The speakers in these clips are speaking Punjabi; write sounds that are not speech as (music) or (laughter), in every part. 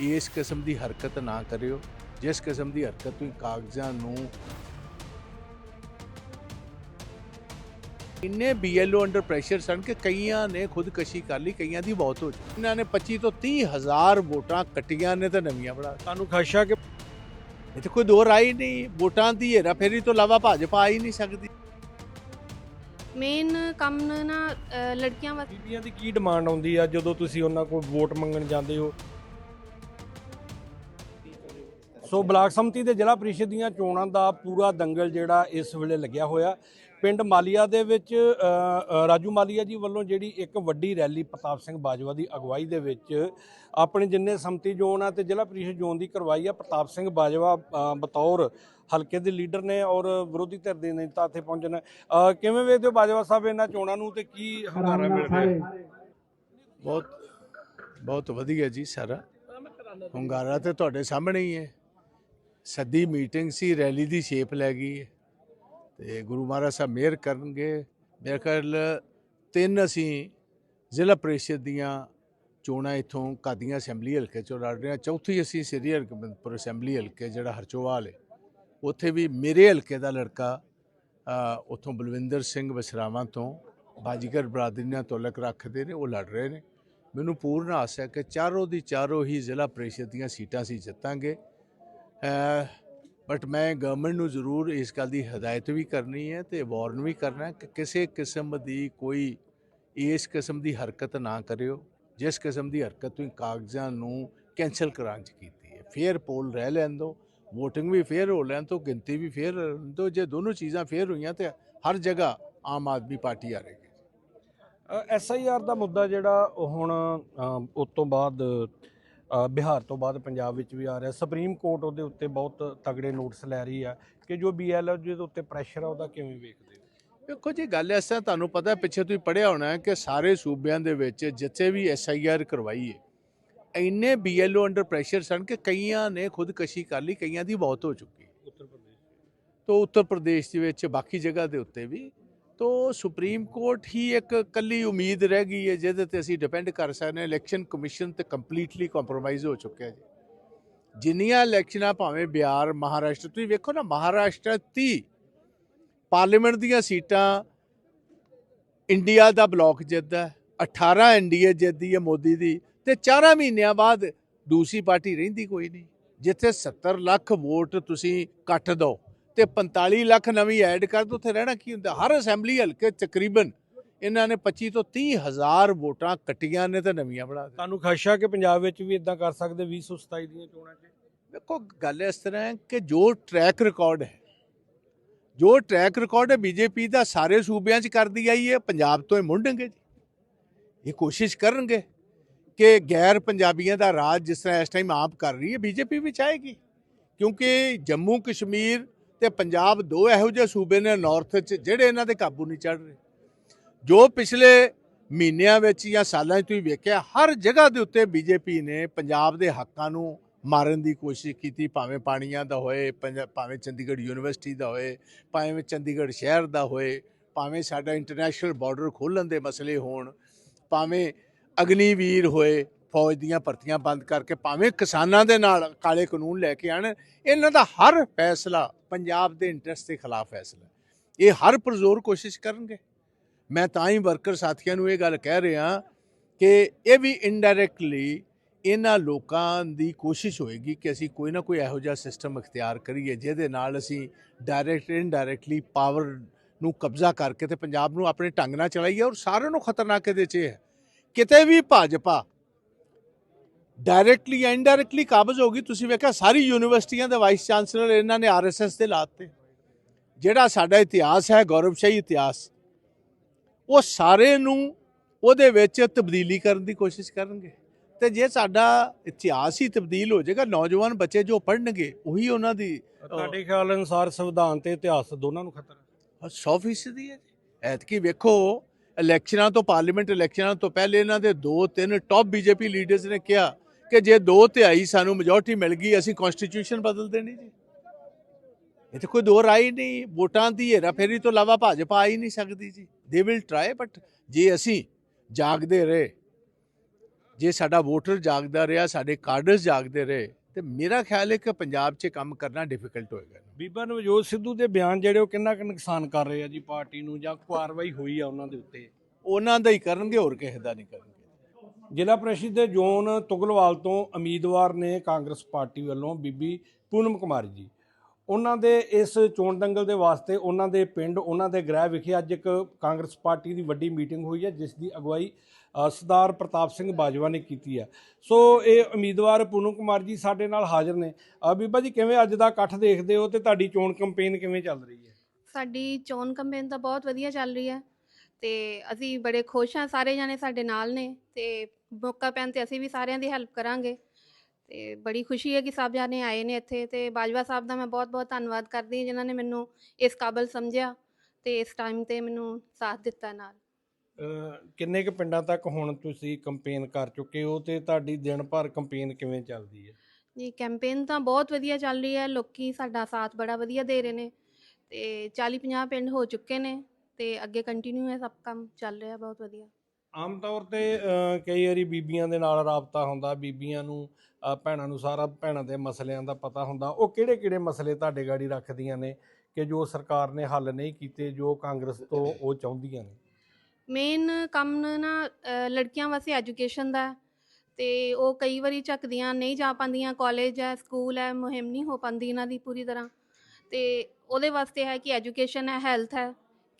ਇਸ ਕਿਸਮ ਦੀ ਹਰਕਤ ਨਾ ਕਰਿਓ। ਜਿਸ ਕਿਸਮ ਦੀ ਹਰਕਤ ਤੁਸੀਂ ਕਾਗਜ਼ਾਂ ਨੂੰ ਇੰਨੇ ਬੀਐਲਓ ਅੰਡਰ ਪ੍ਰੈਸ਼ਰ ਸਨ ਕਿ ਕਈਆਂ ਨੇ ਖੁਦਕਸ਼ੀ ਕਰ ਲਈ ਕਈਆਂ ਦੀ ਮੌਤ ਹੋ ਚੁੱਕੀ। ਇਹਨਾਂ ਨੇ 25 ਤੋਂ 30 ਹਜ਼ਾਰ ਵੋਟਾਂ ਕੱਟੀਆਂ ਨੇ ਤੇ ਨਵੀਆਂ ਬਣਾ ਤੁਹਾਨੂੰ ਖਦਸ਼ਾ ਕਿ ਤਾਂ ਕੋਈ ਦੋ ਰਾਈ ਨਹੀਂ ਵੋਟਾਂ ਦੀ ਹੇਰਾ ਫੇਰੀ ਤੋਂ ਇਲਾਵਾ ਭਾਜਪਾ ਆ ਹੀ ਨਹੀਂ ਸਕਦੀ। ਮੇਨ ਕੰਮ ਨਾ ਲੜਕੀਆਂ ਵਾਸਤੇ ਬੀਬੀਆਂ ਦੀ ਕੀ ਡਿਮਾਂਡ ਆਉਂਦੀ ਆ ਜਦੋਂ ਤੁਸੀਂ ਉਹਨਾਂ ਕੋਲ ਵੋਟ ਮੰਗਣ ਜਾਂਦੇ ਹੋ? ਸੋ ਬਲਾਕ ਸੰਮਤੀ ਦੇ ਜ਼ਿਲ੍ਹਾ ਪ੍ਰੀਸ਼ਦ ਦੀਆਂ ਚੋਣਾਂ ਦਾ ਪੂਰਾ ਦੰਗਲ ਜਿਹੜਾ ਇਸ ਵੇਲੇ ਲੱਗਿਆ ਹੋਇਆ। ਪਿੰਡ ਮਾਲੀਆ ਦੇ ਵਿੱਚ ਰਾਜੂ ਮਾਲੀਆ ਜੀ ਵੱਲੋਂ ਜਿਹੜੀ ਇੱਕ ਵੱਡੀ ਰੈਲੀ ਪ੍ਰਤਾਪ ਸਿੰਘ ਬਾਜਵਾ ਦੀ ਅਗਵਾਈ ਦੇ ਵਿੱਚ ਆਪਣੇ ਜਿੰਨੇ ਸੰਮਤੀ ਜ਼ੋਨ ਆ ਤੇ ਜ਼ਿਲ੍ਹਾ ਪ੍ਰੀਸ਼ਦ ਜ਼ੋਨ ਦੀ ਕਰਵਾਈ ਆ, ਪ੍ਰਤਾਪ ਸਿੰਘ ਬਾਜਵਾ ਬਤੌਰ ਹਲਕੇ ਦੇ ਲੀਡਰ ਨੇ ਔਰ ਵਿਰੋਧੀ ਧਿਰ ਦੇ ਨੇਤਾ ਇੱਥੇ ਪਹੁੰਚੇ ਨੇ। ਕਿਵੇਂ ਵੇਖਦੇ ਹੋ ਬਾਜਵਾ ਸਾਹਿਬ ਇਹਨਾਂ ਚੋਣਾਂ ਨੂੰ ਤੇ ਕੀ ਹੰਗਾਰਾ ਮਿਲ ਰਿਹਾ? ਬਹੁਤ ਬਹੁਤ ਵਧੀਆ ਜੀ ਸਾਰਾ। ਹੁੰਗਾਰਾ ਤੇ ਤੁਹਾਡੇ ਸਾਹਮਣੇ ਹੀ ਹੈ। ਸੱਦੀ ਮੀਟਿੰਗ ਸੀ ਰੈਲੀ ਦੀ ਸ਼ੇਪ ਲੈ ਗਈ ਹੈ। ਤੇ ਗੁਰੂ ਮਹਾਰਾਜ ਸਾਹਿਬ ਮਿਹਰ ਕਰਨਗੇ। ਮੇਰੇ ਖਿਆਲ ਤਿੰਨ ਅਸੀਂ ਜ਼ਿਲ੍ਹਾ ਪ੍ਰੀਸ਼ਦ ਦੀਆਂ ਚੋਣਾਂ ਇਥੋਂ ਕਾਦੀਆਂ ਅਸੈਂਬਲੀ ਹਲਕੇ ਚੋਂ ਲੜ ਰਹੇ ਹਾਂ। ਚੌਥੀ ਅਸੀਂ ਸ੍ਰੀ ਹਰਗੋਬਿੰਦਪੁਰ ਅਸੈਂਬਲੀ ਹਲਕੇ ਜਿਹੜਾ ਹਰਚੋਵਾਲ ਹੈ। ਉੱਥੇ ਵੀ ਮੇਰੇ ਹਲਕੇ ਦਾ ਲੜਕਾ ਅ, ਉੱਥੋਂ ਬਲਵਿੰਦਰ ਸਿੰਘ ਬਸਰਾਵਾਂ ਤੋਂ ਬਾਜੀਗਰ ਬਰਾਦਰੀ ਨਾਲ ਤੋਲਕ ਰੱਖਦੇ ਨੇ ਉਹ ਲੜ ਰਹੇ ਨੇ। ਮੈਨੂੰ ਪੂਰਨ ਆਸ ਹੈ ਕਿ ਚਾਰੋਂ ਦੀ ਚਾਰੋਂ ਹੀ ਜ਼ਿਲ੍ਹਾ ਪ੍ਰੀਸ਼ਦ ਦੀਆਂ ਸੀਟਾਂ ਅਸੀਂ ਜਿੱਤਾਂਗੇ। ਬਟ ਮੈਂ ਗਵਰਨਮੈਂਟ ਨੂੰ ਜ਼ਰੂਰ ਇਸ ਗੱਲ ਦੀ ਹਦਾਇਤ ਵੀ ਕਰਨੀ ਹੈ ਤੇ ਵਾਰਨ ਵੀ ਕਰਨਾ ਕਿ ਕਿਸੇ ਕਿਸਮ ਦੀ ਕੋਈ ਇਸ ਕਿਸਮ ਦੀ ਹਰਕਤ ਨਾ ਕਰਿਓ ਜਿਸ ਕਿਸਮ ਦੀ ਹਰਕਤ ਤੁਸੀਂ ਕਾਗਜ਼ਾਂ ਨੂੰ ਕੈਨਸਲ ਕਰਾਉਣ ਚ ਕੀਤੀ ਹੈ। ਫੇਅਰ ਪੋਲ ਰਹਿ ਲੈਣ ਦਿਓ VOTING ਵੀ ਫੇਅਰ ਹੋ ਲੈਣ ਤੋਂ ਗਿਣਤੀ ਵੀ ਫੇਅਰ ਰਹਿਣ ਦਿਓ ਜੇ ਦੋਨੋਂ ਚੀਜ਼ਾਂ ਫੇਅਰ ਹੋਈਆਂ ਤੇ ਹਰ ਜਗ੍ਹਾ ਆਮ ਆਦਮੀ ਪਾਰਟੀ ਆ ਰਹੀ ਹਾਰੇਗੀ ਐਸਆਈਆਰ ਦਾ ਮੁੱਦਾ ਜਿਹੜਾ ਉਹ ਹੁਣ ਅ, ਉਸ ਤੋਂ ਬਾਅਦ ਬਿਹਾਰ ਤੋਂ ਬਾਅਦ ਪੰਜਾਬ ਵਿੱਚ ਵੀ ਆ ਰਿਹਾ। ਸੁਪਰੀਮ ਕੋਰਟ ਉਹਦੇ ਉੱਤੇ ਬਹੁਤ ਤਗੜੇ ਨੋਟਿਸ ਲੈ ਰਹੀ ਆ ਕਿ ਜੋ ਬੀਐਲਓ ਦੇ ਉੱਤੇ ਪ੍ਰੈਸ਼ਰ ਆ ਉਹਦਾ ਕਿਵੇਂ ਵੇਖਦੇ ਹੋ? ਵੇਖੋ ਜੀ ਗੱਲ ਐਸਾ ਤੁਹਾਨੂੰ ਪਤਾ ਪਿੱਛੇ ਤੁਸੀਂ ਪੜਿਆ ਹੋਣਾ ਕਿ ਸਾਰੇ ਸੂਬਿਆਂ ਦੇ ਵਿੱਚ ਜਿੱਥੇ ਵੀ ਐਸਆਈਆਰ ਕਰਵਾਈ ਹੈ ਇੰਨੇ ਬੀਐਲਓ ਅੰਡਰ ਪ੍ਰੈਸ਼ਰ ਸਨ ਕਿ ਕਈਆਂ ਨੇ ਖੁਦਕਸ਼ੀ ਕਰ ਲਈ ਕਈਆਂ ਦੀ ਮੌਤ ਹੋ ਚੁੱਕੀ ਉੱਤਰ ਪ੍ਰਦੇਸ਼ ਤੋ ਉੱਤਰ ਪ੍ਰਦੇਸ਼ ਦੇ ਵਿੱਚ ਬਾਕੀ ਜਗ੍ਹਾ ਦੇ ਉੱਤੇ ਵੀ ਤੋ ਸੁਪਰੀਮ ਕੋਰਟ ਹੀ ਇੱਕ ਕੱਲੀ ਉਮੀਦ ਰਹਿ ਗਈ ਹੈ ਜਿਹਦੇ ਤੇ ਅਸੀਂ ਡਿਪੈਂਡ ਕਰ ਸਕਦੇ ਹਾਂ। ਇਲੈਕਸ਼ਨ ਕਮਿਸ਼ਨ ਤੇ ਕੰਪਲੀਟਲੀ ਕੰਪਰੋਮਾਈਜ਼ ਹੋ ਚੁੱਕਿਆ ਜੀ। ਜਿੰਨੀਆਂ ਇਲੈਕਸ਼ਨਾਂ ਭਾਵੇਂ ਬਿਹਾਰ ਮਹਾਰਾਸ਼ਟਰ ਤੁਸੀਂ ਵੇਖੋ ਨਾ ਮਹਾਰਾਸ਼ਟਰ 30 ਪਾਰਲੀਮੈਂਟ ਦੀਆਂ ਸੀਟਾਂ ਇੰਡੀਆ ਦਾ ਬਲਾਕ ਜਿੱਤਦਾ ਹੈ, 18 ਐਨਡੀਏ ਜਿੱਤਦੀ ਹੈ ਮੋਦੀ ਦੀ ਤੇ 4 ਮਹੀਨਿਆਂ ਬਾਅਦ ਦੂਸਰੀ ਪਾਰਟੀ ਰਹਿੰਦੀ ਕੋਈ ਨਹੀਂ। ਜਿੱਥੇ 70 ਲੱਖ ਵੋਟ ਤੁਸੀਂ ਕੱਟ ਦੋ ਤੇ 45 ਲੱਖ ਨਵੀਂ ਐਡ ਕਰ ਦੋ ਉੱਥੇ ਰਹਿਣਾ ਕੀ ਹੁੰਦਾ? ਹਰ ਅਸੈਂਬਲੀ ਹਲਕੇ ਤਕਰੀਬਨ ਇਹਨਾਂ ਨੇ 25 ਤੋਂ 30 ਹਜ਼ਾਰ ਵੋਟਾਂ ਕੱਟੀਆਂ ਨੇ ਤੇ ਨਵੀਆਂ ਬਣਾ ਦਿੱਤੀਆਂ। ਤੁਹਾਨੂੰ ਖਦਸ਼ਾ ਕਿ ਪੰਜਾਬ ਵਿੱਚ ਵੀ ਇਦਾਂ ਕਰ ਸਕਦੇ 2027 ਦੀਆਂ ਚੋਣਾਂ 'ਚ? ਦੇਖੋ ਗੱਲ ਇਸ ਤਰ੍ਹਾਂ ਹੈ ਕਿ ਜੋ ਟਰੈਕ ਰਿਕਾਰਡ ਹੈ ਜੋ ਟਰੈਕ ਰਿਕਾਰਡ ਹੈ ਬੀਜੇਪੀ ਦਾ ਸਾਰੇ ਸੂਬਿਆਂ 'ਚ ਕਰਦੀ ਆਈ ਹੈ ਪੰਜਾਬ ਤੋਂ ਇਹ ਮੁੰਡਣਗੇ ਜੀ। ਇਹ ਕੋਸ਼ਿਸ਼ ਕਰਨਗੇ ਕਿ ਗੈਰ ਪੰਜਾਬੀਆਂ ਦਾ ਰਾਜ ਜਿਸ ਤਰ੍ਹਾਂ ਇਸ ਟਾਈਮ ਆਪ ਕਰ ਰਹੀ ਹੈ ਬੀਜੇਪੀ ਵੀ ਚਾਹੇਗੀ ਕਿਉਂਕਿ ਜੰਮੂ ਕਸ਼ਮੀਰ ਤੇ ਪੰਜਾਬ ਦੋ ਇਹੋ ਜਿਹੇ ਸੂਬੇ ਨੇ ਨਾਰਥ 'ਚ ਜਿਹੜੇ ਇਹਨਾਂ ਦੇ ਕਾਬੂ ਨਹੀਂ ਚੜ ਰਹੇ। ਜੋ ਪਿਛਲੇ ਮਹੀਨਿਆਂ ਵਿੱਚ ਜਾਂ ਸਾਲਾਂ 'ਚ ਤੁਸੀਂ ਵੇਖਿਆ, ਹਰ ਜਗ੍ਹਾ ਦੇ ਉੱਤੇ ਬੀਜੇਪੀ ਨੇ ਪੰਜਾਬ ਦੇ ਹੱਕਾਂ ਨੂੰ ਮਾਰਨ ਦੀ ਕੋਸ਼ਿਸ਼ ਕੀਤੀ, ਭਾਵੇਂ ਪਾਣੀਆਂ ਦਾ ਹੋਏ, ਪੰਜਾ- ਭਾਵੇਂ ਚੰਡੀਗੜ੍ਹ ਯੂਨੀਵਰਸਿਟੀ ਦਾ ਹੋਏ, ਭਾਵੇਂ ਚੰਡੀਗੜ੍ਹ ਸ਼ਹਿਰ ਦਾ ਹੋਏ, ਭਾਵੇਂ ਸਾਡਾ ਇੰਟਰਨੈਸ਼ਨਲ ਬਾਰਡਰ ਖੋਲ੍ਹਣ ਦੇ ਮਸਲੇ ਹੋਣ, ਭਾਵੇਂ ਅਗਨੀਵੀਰ ਹੋਏ, ਫੌਜ ਦੀਆਂ ਭਰਤੀਆਂ ਬੰਦ ਕਰਕੇ, ਭਾਵੇਂ ਕਿਸਾਨਾਂ ਦੇ ਨਾਲ ਕਾਲੇ ਕਾਨੂੰਨ ਲੈ ਕੇ ਆਣ ਇਹਨਾਂ ਦਾ ਹਰ ਫੈਸਲਾ ਪੰਜਾਬ ਦੇ ਇੰਟਰਸਟ ਦੇ ਖਿਲਾਫ ਫੈਸਲਾ ਇਹ ਹਰ ਪੁਰਜ਼ੋਰ ਕੋਸ਼ਿਸ਼ ਕਰਨਗੇ। ਮੈਂ ਤਾਂ ਹੀ ਵਰਕਰ ਸਾਥੀਆਂ ਨੂੰ ਇਹ ਗੱਲ ਕਹਿ ਰਿਹਾ ਕਿ ਇਹ ਵੀ ਇਨਡਾਇਰੈਕਟਲੀ ਇਹਨਾਂ ਲੋਕਾਂ ਦੀ ਕੋਸ਼ਿਸ਼ ਹੋਏਗੀ ਕਿ ਅਸੀਂ ਕੋਈ ਨਾ ਕੋਈ ਇਹੋ ਜਿਹਾ ਸਿਸਟਮ ਅਖਤਿਆਰ ਕਰੀਏ, ਜਿਹਦੇ ਨਾਲ ਅਸੀਂ ਡਾਇਰੈਕਟ ਇਨਡਾਇਰੈਕਟਲੀ ਪਾਵਰ ਨੂੰ ਕਬਜ਼ਾ ਕਰਕੇ ਤੇ ਪੰਜਾਬ ਨੂੰ ਆਪਣੇ ਢੰਗ ਨਾਲ ਚਲਾਈਏ ਔਰ ਸਾਰਿਆਂ ਨੂੰ ਖਤਰਨਾਕ ਇਹਦੇ 'ਚ ਇਹ ਹੈ। ਕਿਤੇ ਵੀ ਭਾਜਪਾ ਡਾਇਰੈਕਟਲੀ ਜਾਂ ਇਨਡਾਇਰੈਕਟਲੀ ਕਾਬਜ਼ ਹੋ ਗਈ। ਤੁਸੀਂ ਵੇਖਿਆ ਸਾਰੀ ਯੂਨੀਵਰਸਿਟੀਆਂ ਦੇ ਵਾਈਸ ਚਾਂਸਲਰ ਇਹਨਾਂ ਨੇ ਆਰਐਸਐਸ ਦੇ ਲਾਤੇ। ਜਿਹੜਾ ਸਾਡਾ ਇਤਿਹਾਸ ਹੈ ਗੌਰਵਸ਼ਾਹੀ ਇਤਿਹਾਸ ਉਹ ਸਾਰੇ ਨੂੰ ਉਹਦੇ ਵਿੱਚ ਤਬਦੀਲੀ ਕਰਨ ਦੀ ਕੋਸ਼ਿਸ਼ ਕਰਨਗੇ। ਤੇ ਜੇ ਸਾਡਾ ਇਤਿਹਾਸ ਹੀ ਤਬਦੀਲ ਹੋ ਜਾਏਗਾ ਨੌਜਵਾਨ ਬੱਚੇ ਜੋ ਪੜ੍ਹਨਗੇ ਉਹੀ ਉਹਨਾਂ ਦੀ ਤੁਹਾਡੇ ਖਿਆਲ ਅਨੁਸਾਰ ਸੰਵਿਧਾਨ ਤੇ ਇਤਿਹਾਸ ਦੋਨਾਂ ਨੂੰ ਖਤਰਾ 100 ਫੀਸਦੀ ਹੈ ਐਤਕੀ ਵੇਖੋ ਇਲੈਕਸ਼ਨਾਂ ਤੋਂ ਪਾਰਲੀਮੈਂਟ ਇਲੈਕਸ਼ਨਾਂ ਤੋਂ ਪਹਿਲੇ ਇਹਨਾਂ ਦੇ ਦੋ ਤਿੰਨ ਟੌਪ ਬੀਜੇਪੀ ਲੀਡਰਸ ਨੇ ਕਿਹਾ ਕਿ ਜੇ ਦੋ ਤਿਹਾਈ ਸਾਨੂੰ ਮੈਜੋਰਟੀ ਮਿਲ ਗਈ ਅਸੀਂ ਕਨਸਟੀਟਿਊਸ਼ਨ ਬਦਲ ਦੇਣੀ ਜੀ। ਇਹ ਤਾਂ ਕੋਈ ਦੋ ਰਾਈ ਨਹੀਂ ਵੋਟਾਂ ਦੀ ਹੇਰਾ ਫੇਰੀ ਤੋਂ ਇਲਾਵਾ ਭਾਜਪਾ ਆ ਹੀ ਨਹੀਂ ਸਕਦੀ ਜੀ। ਦੇ ਵਿਲ ਟਰਾਈ ਬਟ ਜੇ ਅਸੀਂ ਜਾਗਦੇ ਰਹੇ ਜੇ ਸਾਡਾ ਵੋਟਰ ਜਾਗਦਾ ਰਿਹਾ ਸਾਡੇ ਕਾਡਰਸ ਜਾਗਦੇ ਰਹੇ ਤੇ ਮੇਰਾ ਖਿਆਲ ਹੈ ਕਿ ਪੰਜਾਬ 'ਚ ਕੰਮ ਕਰਨਾ ਡਿਫਿਕਲਟ ਹੋਏਗਾ। ਬੀਬਾ ਨਵਜੋਤ ਸਿੱਧੂ ਦੇ ਬਿਆਨ ਜਿਹੜੇ ਉਹ ਕਿੰਨਾ ਕੁ ਨੁਕਸਾਨ ਕਰ ਰਹੇ ਆ ਜੀ ਪਾਰਟੀ ਨੂੰ ਜਾਂ ਕਾਰਵਾਈ ਹੋਈ ਆ ਉਹਨਾਂ ਦੇ ਉੱਤੇ? ਉਹਨਾਂ ਦਾ ਹੀ ਕਰਨਗੇ ਹੋਰ ਕਿਸੇ ਦਾ ਨਹੀਂ ਕਰਨਗੇ। ਜ਼ਿਲ੍ਹਾ ਪ੍ਰੀਸ਼ਦ ਦੇ ਜ਼ੋਨ ਤੁਗਲਵਾਲ ਤੋਂ ਉਮੀਦਵਾਰ ਨੇ ਕਾਂਗਰਸ ਪਾਰਟੀ ਵੱਲੋਂ ਬੀਬੀ ਪੂਨਮ ਕੁਮਾਰੀ ਜੀ। ਉਹਨਾਂ ਦੇ ਇਸ ਚੋਣ ਦੰਗਲ ਦੇ ਵਾਸਤੇ ਉਹਨਾਂ ਦੇ ਪਿੰਡ, ਉਹਨਾਂ ਦੇ ਗ੍ਰਹਿ ਵਿਖੇ ਅੱਜ ਇੱਕ ਕਾਂਗਰਸ ਪਾਰਟੀ ਦੀ ਵੱਡੀ ਮੀਟਿੰਗ ਹੋਈ ਹੈ, ਜਿਸ ਦੀ ਅਗਵਾਈ ਸਰਦਾਰ ਪ੍ਰਤਾਪ ਸਿੰਘ ਬਾਜਵਾ ਨੇ ਕੀਤੀ ਹੈ। ਸੋ ਇਹ ਉਮੀਦਵਾਰ ਪੂਨਮ ਕੁਮਾਰ ਜੀ ਸਾਡੇ ਨਾਲ ਹਾਜ਼ਰ ਨੇ। ਬੀਬਾ ਜੀ, ਕਿਵੇਂ ਅੱਜ ਦਾ ਇਕੱਠ ਦੇਖਦੇ ਹੋ ਤੇ ਤੁਹਾਡੀ ਚੋਣ ਕੈਂਪੇਨ ਕਿਵੇਂ ਚੱਲ ਰਹੀ ਹੈ? ਸਾਡੀ ਚੋਣ ਕੰਪੇਨ ਤਾਂ ਬਹੁਤ ਵਧੀਆ ਚੱਲ ਰਹੀ ਹੈ ਤੇ ਅਸੀਂ ਬੜੇ ਖੁਸ਼ ਹਾਂ, ਸਾਰੇ ਜਾਣੇ ਸਾਡੇ ਨਾਲ ਨੇ ਤੇ ਮੌਕਾ ਪੈਣ ਤੇ ਅਸੀਂ ਵੀ ਸਾਰਿਆਂ ਦੀ ਹੈਲਪ ਕਰਾਂਗੇ। ਤੇ ਬੜੀ ਖੁਸ਼ੀ ਹੈ ਕਿ ਸਭ ਜਾਣੇ ਆਏ ਨੇ ਇੱਥੇ ਤੇ ਬਾਜਵਾ ਸਾਹਿਬ ਦਾ ਮੈਂ ਬਹੁਤ-ਬਹੁਤ ਧੰਨਵਾਦ ਕਰਦੀ ਹਾਂ ਜਿਨ੍ਹਾਂ ਨੇ ਮੈਨੂੰ ਇਸ ਕਾਬਲ ਸਮਝਿਆ ਤੇ ਇਸ ਟਾਈਮ ਤੇ ਮੈਨੂੰ ਸਾਥ ਦਿੱਤਾ ਨਾਲ। ਕਿੰਨੇ ਕੁ ਪਿੰਡਾਂ ਤੱਕ ਹੁਣ ਤੁਸੀਂ ਕੈਂਪੇਨ ਕਰ ਚੁੱਕੇ ਹੋ ਤੇ ਤੁਹਾਡੀ ਦਿਨ ਭਰ ਕੈਂਪੇਨ ਕਿਵੇਂ ਚੱਲਦੀ ਹੈ? ਜੀ ਕੈਂਪੇਨ ਤਾਂ ਬਹੁਤ ਵਧੀਆ ਚੱਲ ਰਹੀ ਹੈ ਲੋਕੀ ਸਾਡਾ ਸਾਥ ਬੜਾ ਵਧੀਆ ਦੇ ਰਹੇ ਨੇ ਤੇ 40-50 ਪਿੰਡ ਹੋ ਚੁੱਕੇ ਨੇ ਤੇ ਅੱਗੇ ਕੰਟੀਨਿਊ ਹੈ ਸਭ ਕੰਮ ਚੱਲ ਰਿਹਾ ਬਹੁਤ ਵਧੀਆ। ਆਮ ਤੌਰ ਤੇ ਅ, ਕਈ ਵਾਰੀ ਬੀਬੀਆਂ ਦੇ ਨਾਲ ਰਾਬਤਾ ਹੁੰਦਾ ਬੀਬੀਆਂ ਨੂੰ ਅ, ਭੈਣਾਂ ਨੂੰ ਸਾਰਾ ਭੈਣਾਂ ਦੇ ਮਸਲਿਆਂ ਦਾ ਪਤਾ ਹੁੰਦਾ। ਉਹ ਕਿਹੜੇ ਕਿਹੜੇ ਮਸਲੇ ਤੁਹਾਡੇ ਗਾੜੀ ਰੱਖਦੀਆਂ ਨੇ ਕਿ ਜੋ ਸਰਕਾਰ ਨੇ ਹੱਲ ਨਹੀਂ ਕੀਤੇ ਜੋ ਕਾਂਗਰਸ ਤੋਂ ਉਹ ਚਾਹੁੰਦੀਆਂ ਨੇ? ਮੇਨ ਕੰਮ ਨਾ ਅ, ਲੜਕੀਆਂ ਵਾਸਤੇ ਐਜੂਕੇਸ਼ਨ ਦਾ। ਹੈ ਤੇ ਉਹ ਕਈ ਵਾਰੀ ਝੱਕਦੀਆਂ ਨਹੀਂ ਜਾ ਪਾਉਂਦੀਆਂ ਕਾਲਜ ਹੈ ਸਕੂਲ ਹੈ ਮੁਹਿੰਮ ਨਹੀਂ ਹੋ ਪਾਉਂਦੀ ਇਹਨਾਂ ਦੀ ਪੂਰੀ ਤਰ੍ਹਾਂ। ਤੇ ਉਹਦੇ ਵਾਸਤੇ ਹੈ ਕਿ ਐਜੂਕੇਸ਼ਨ ਹੈ ਹੈਲਥ ਹੈ।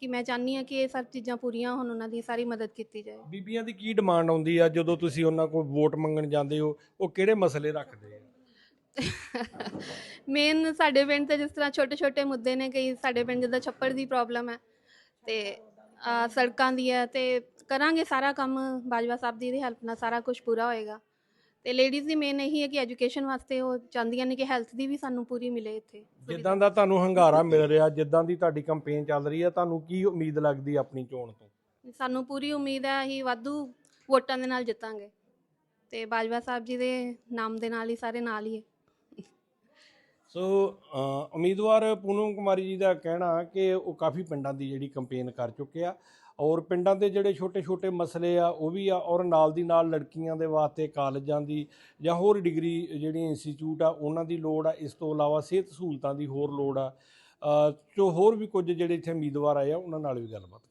ਕਿ ਮੈਂ ਚਾਹੁੰਦੀ ਹਾਂ ਕਿ ਇਹ ਸਭ ਚੀਜ਼ਾਂ ਪੂਰੀਆਂ ਹੋਣ ਉਹਨਾਂ ਦੀ ਸਾਰੀ ਮਦਦ ਕੀਤੀ ਜਾਏ। ਬੀਬੀਆਂ ਦੀ ਕੀ ਡਿਮਾਂਡ ਆਉਂਦੀ ਆ ਜਦੋਂ ਤੁਸੀਂ ਉਹਨਾਂ ਕੋਲ ਵੋਟ ਮੰਗਣ ਜਾਂਦੇ ਹੋ? ਉਹ ਕਿਹੜੇ ਮਸਲੇ ਰੱਖਦੇ ਆ? (laughs) ਮੇਨ ਸਾਡੇ ਪਿੰਡ ਤੇ ਜਿਸ ਤਰ੍ਹਾਂ ਛੋਟੇ ਛੋਟੇ ਮੁੱਦੇ ਨੇ ਕਈ ਸਾਡੇ ਪਿੰਡ ਜਿੱਦਾਂ ਛੱਪੜ ਦੀ ਪ੍ਰੋਬਲਮ ਹੈ ਤੇ ਸੜਕਾਂ ਦੀ ਹੈ ਤੇ ਕਰਾਂਗੇ ਸਾਰਾ ਕੰਮ ਬਾਜਵਾ ਸਾਹਿਬ ਦੀ ਹੈਲਪ ਨਾਲ ਸਾਰਾ ਕੁਝ ਪੂਰਾ ਹੋਏਗਾ। ਤੇ ਲੇਡੀਜ਼ ਦੀ ਮੇਨ ਇਹੀ ਹੈ ਕਿ ਐਜੂਕੇਸ਼ਨ ਵਾਸਤੇ ਉਹ ਚਾਹੁੰਦੀਆਂ ਨੇ ਕਿ ਹੈਲਥ ਦੀ ਵੀ ਸਾਨੂੰ ਪੂਰੀ ਮਿਲੇ ਇੱਥੇ ਜਿੱਦਾਂ ਦਾ ਤੁਹਾਨੂੰ ਹੰਗਾਰਾ ਮਿਲ ਰਿਹਾ ਜਿੱਦਾਂ ਦੀ ਤੁਹਾਡੀ ਕੈਂਪੇਨ ਚੱਲ ਰਹੀ ਹੈ ਤੁਹਾਨੂੰ ਕੀ ਉਮੀਦ ਲੱਗਦੀ ਆਪਣੀ ਚੋਣ ਤੋਂ? ਸਾਨੂੰ ਪੂਰੀ ਉਮੀਦ ਹੈ ਅਸੀਂ ਵਾਧੂ ਵੋਟਾਂ ਦੇ ਨਾਲ ਜਿੱਤਾਂਗੇ। ਤੇ ਬਾਜਵਾ ਸਾਹਿਬ ਜੀ ਦੇ ਨਾਮ ਦੇ ਨਾਲ ਹੀ ਸਾਰੇ ਨਾਲ ਹੀ ਹੈ। ਸੋ ਅ, ਉਮੀਦਵਾਰ ਪੂਨਮ ਕੁਮਾਰੀ ਜੀ ਦਾ ਕਹਿਣਾ ਕਿ ਉਹ ਕਾਫੀ ਪਿੰਡਾਂ ਦੀ ਜਿਹੜੀ ਕੰਪੇਨ ਕਰ ਚੁੱਕੇ ਆ। ਔਰ ਪਿੰਡਾਂ ਦੇ ਜਿਹੜੇ ਛੋਟੇ-ਛੋਟੇ ਮਸਲੇ ਆ, ਉਹ ਵੀ ਆ, ਔਰ ਨਾਲ ਦੀ ਨਾਲ ਲੜਕੀਆਂ ਦੇ ਵਾਸਤੇ ਕਾਲਜਾਂ ਦੀ ਜਾਂ ਹੋਰ ਡਿਗਰੀ ਜਿਹੜੀਆਂ ਇੰਸਟੀਚਿਊਟ ਆ, ਉਹਨਾਂ ਦੀ ਲੋੜ ਆ। ਇਸ ਤੋਂ ਇਲਾਵਾ ਸਿਹਤ ਸਹੂਲਤਾਂ ਦੀ ਹੋਰ ਲੋੜ ਆ। ਜੋ ਹੋਰ ਵੀ ਕੁਝ ਜਿਹੜੇ ਇੱਥੇ ਉਮੀਦਵਾਰ ਆਏ ਆ, ਉਹਨਾਂ ਨਾਲ ਵੀ ਗੱਲਬਾਤ